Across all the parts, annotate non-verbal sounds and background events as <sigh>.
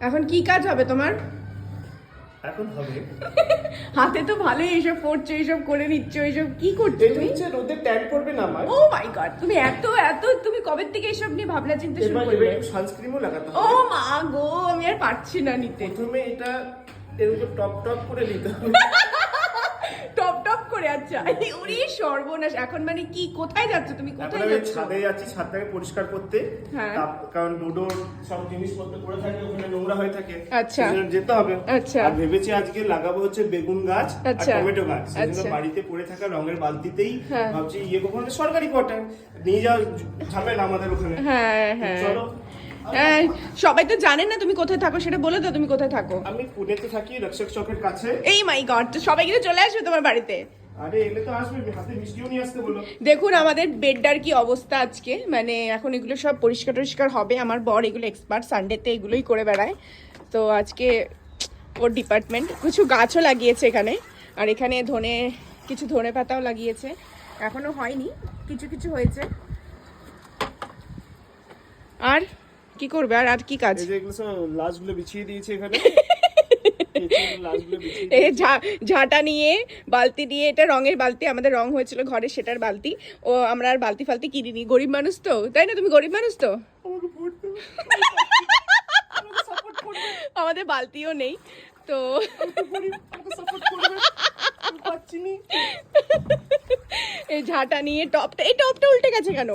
এখন কি কাজ হবে তোমার? এখন হবে। <laughs> হাতে তো ভালোই এসব পড়ছো এসব করে নিচ্ছ এইসব কি করছ তুমি? হচ্ছে রোদে ট্যাগ পড়বে না আমার। ও মাই গড তুমি এত এত তুমি কবে থেকে এসব নিয়ে ভাবনা চিন্তা শুরু করলে? একটু সানস্ক্রিনও লাগাতে ও মা গো আমি আর পারছি না নিতে। প্রথমে এটা এরকম টপ টপ করে নিতে হবে। <laughs> ওরে সর্বনাশ। এখন মানে কি? কোথায় যাচ্ছ তুমি? কোথায় যাচ্ছ? ছাদে যাচ্ছি ছাদটাকে পরিষ্কার করতে। হ্যাঁ। কারণ সব জিনিসপত্র পড়ে থাকে ওখানে নোংরা হয়ে থাকে। আচ্ছা। যেতে হবে। আচ্ছা। আর ভেবেছি আজকে লাগাবো হচ্ছে বেগুন গাছ আর আচ্ছা। টমেটো গাছ। আচ্ছা। বাড়িতে পড়ে থাকা রঙের বালতিতেই হ্যাঁ। ভাবছি ইয়ে কখন সরকারি কোয়ার্টার নিয়ে যাওয়ার ঝামেলা আমাদের ওখানে। হ্যাঁ হ্যাঁ। চলো। হ্যাঁ সবাই তো জানেন না তুমি কোথায় থাকো সেটা বলে তো তুমি কোথায় থাকো। আমি পুনেতে থাকি রক্ষক চকের কাছে। এই মাই গড সবাই কিন্তু চলে আসবে তোমার বাড়িতে। দেখুন আমাদের বেডটার কি অবস্থা আজকে? মানে এখন এগুলো সব পরিষ্কার টরিষ্কার হবে। আমার বর এগুলো এক্সপার্ট সানডেতে এগুলোই করে বেড়ায়। তো আজকে ওর ডিপার্টমেন্ট কিছু গাছও লাগিয়েছে এখানে। আর এখানে ধনে কিছু ধনে পাতাও লাগিয়েছে। এখনও হয়নি কিছু কিছু হয়েছে। আর কি করবে? আর আর কি কাজ? এগুলো সব লাশগুলো বিছিয়ে দিয়েছে এখানে। <laughs> এই ঝাঁটা নিয়ে বালতি দিয়ে এটা রঙের বালতি আমাদের রং হয়েছিল ঘরে সেটার বালতি। ও আমরা আর বালতি ফালতি কিনিনি। গরিব মানুষ তো? তাই না? তুমি গরিব মানুষ তো? আমাদের বালতিও নেই তো। এই ঝাঁটা নিয়ে টপটা এই টপটা উল্টে গেছে কেন?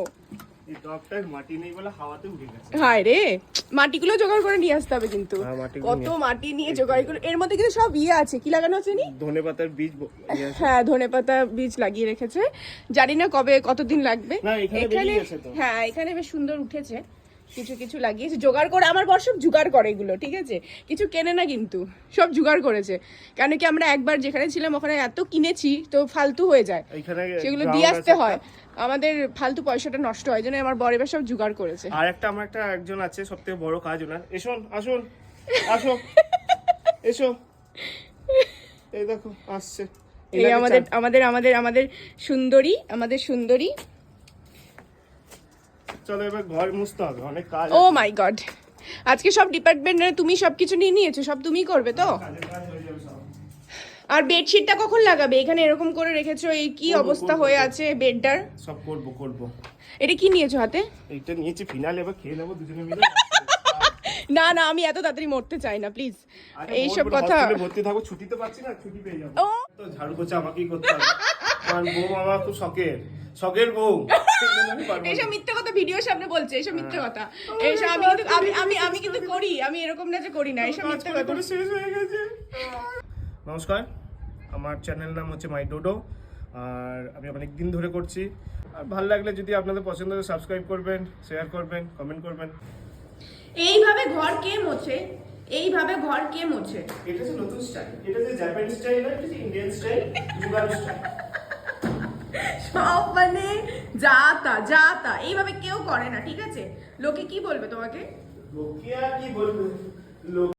হায় রে মাটিগুলো জোগাড় করে নিয়ে আসতে হবে কিন্তু। হ্যাঁ, কত মাটি নিয়ে জোগাড় করে এর মধ্যে কিন্তু সব ইয়ে আছে। কি লাগানো আছে নি ধনে পাতার বীজ ব- ইয়ে আছে। হ্যাঁ ধনে পাতা বীজ লাগিয়ে রেখেছে। জানি না কবে কতদিন লাগবে। এখানে। হ্যাঁ এখানে বেশ সুন্দর উঠেছে। কিছু কিছু লাগিয়েছে। জোগাড় করে আমার বর সব জোগাড় করে এগুলো ঠিক আছে? কিছু কেনে না কিন্তু। সব জোগাড় করেছে। কেন কি আমরা একবার যেখানে ছিলাম ওখানে এত কিনেছি তো ফালতু হয়ে যায়। সেগুলো দিয়ে আসতে হয়। আমাদের ফালতু পয়সাটা নষ্ট হয় জন্য আমার বর এবার সব জোগাড় করেছে। আর একটা আমার একটা একজন আছে সব থেকে বড় কাজ ওনার। এসুন আসুন আসো এসো এই দেখো আসছে। এই আমাদের আমাদের আমাদের আমাদের সুন্দরী আমাদের সুন্দরী। চলো এবার ঘর মুছতে হবে অনেক কাজ ও মাই গড আজকে সব ডিপার্টমেন্টে তুমি সবকিছু নিয়ে নিয়েছো সব তুমিই করবে তো কাজের কাজ হয়ে যাবে সব আর বেডশিটটা কখন লাগাবে? এখানে এরকম করে রেখেছো এই কি অবস্থা হয়ে আছে বেডটার? সব করব করব। এটা কি নিয়েছো হাতে? এইটা নিয়েছি ফিনাল এবার খেয়ে নেব দুজনে মিলে। না না আমি এত তাড়াতাড়ি মরতে চাই না প্লিজ এইসব কথা ভর্তি থাকব ছুটি তো পাচ্ছি না ছুটি পেয়ে যাব। তো ঝাড়ু পোছা আমাকেই করতে হবে। কারণ বউ আমার খুব শখের শখের বউ। এইসব মিথ্যে কথা ভিডিওর সামনে বলছে এইসব মিথ্যে কথা। এইসব আমি কিন্তু আমি আমি আমি কিন্তু করি আমি এরকম না যে করি না এইসব মিথ্যে কথা। শেষ হয়ে গেছে। নমস্কার। আমার চ্যানেল নাম হচ্ছে মাই ডোডো আর আমি অনেক দিন ধরে করছি। আর ভালো লাগলে যদি আপনাদের পছন্দ হয় সাবস্ক্রাইব করবেন শেয়ার করবেন কমেন্ট করবেন। এইভাবে ঘর কে মোছে? এইভাবে ঘর কে মোছে? এটা হচ্ছে নতুন স্টাইল এটা যে জাপানি স্টাইল না এটা ইন্ডিয়ান স্টাইল যুগান স্টাইল সব মানে যা তা যা তা এইভাবে কেউ করে না ঠিক আছে? লোকে কি বলবে তোমাকে? লোকে আর কি বলবে? লোক